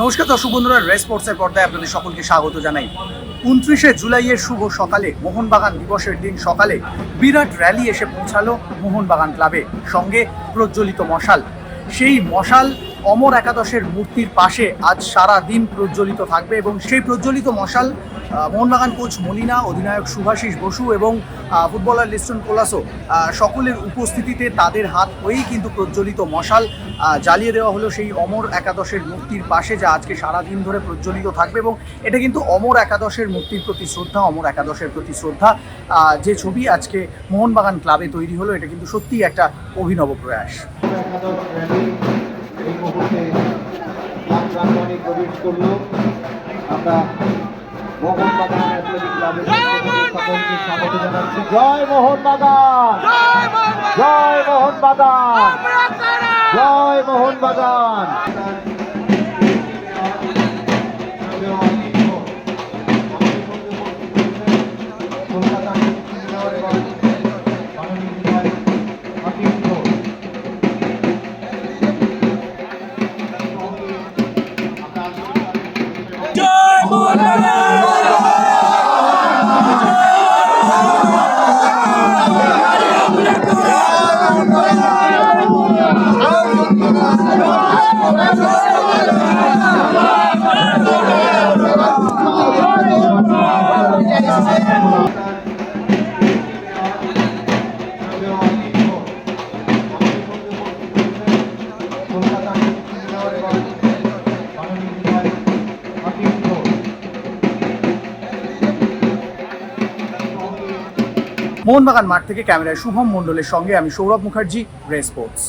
নমস্কার দর্শক বন্ধুরা, রেস স্পোর্টসের পর্দায় আপনাদের সকলকে স্বাগত জানাই। উনত্রিশে জুলাইয়ের শুভ সকালে মোহনবাগান দিবসের দিন সকালে বিরাট র্যালি এসে পৌঁছালো মোহনবাগান ক্লাবে, সঙ্গে প্রজ্বলিত মশাল। সেই মশাল অমর একাদশের মূর্তির পাশে আজ সারা দিন প্রজ্বলিত থাকবে এবং সেই প্রজ্বলিত মশাল মোহনবাগান কোচ মলিনা অধিনায়ক সুভাষিস বসু এবং ফুটবলার লিস্টন কোলাসো সকলের উপস্থিতিতে তাদের হাত হয়েই কিন্তু প্রজ্বলিত মশাল জ্বালিয়ে দেওয়া হলো সেই অমর একাদশের মূর্তির পাশে যা আজকে সারাদিন ধরে প্রজ্বলিত থাকবে এবং এটা কিন্তু অমর একাদশের মূর্তির প্রতি শ্রদ্ধা, অমর একাদশের প্রতি শ্রদ্ধা যে ছবি আজকে মোহনবাগান ক্লাবে তৈরি হলো, এটা কিন্তু সত্যিই একটা অভিনব প্রয়াস। এই মুহূর্তে প্রাঙ্গণে প্রবেশ করল। আমরা মোহনবাগান অ্যাথলেটিক ক্লাবের সকলকে স্বাগত জানাচ্ছি। জয় মোহনবাগান! জয় মোহনবাগান! জয় মোহনবাগান! কলকাতা মোহনবাগান মাঠ থেকে ক্যামেরায় শুভম মণ্ডলের সঙ্গে আমি সৌরভ মুখার্জি রেস স্পোর্টস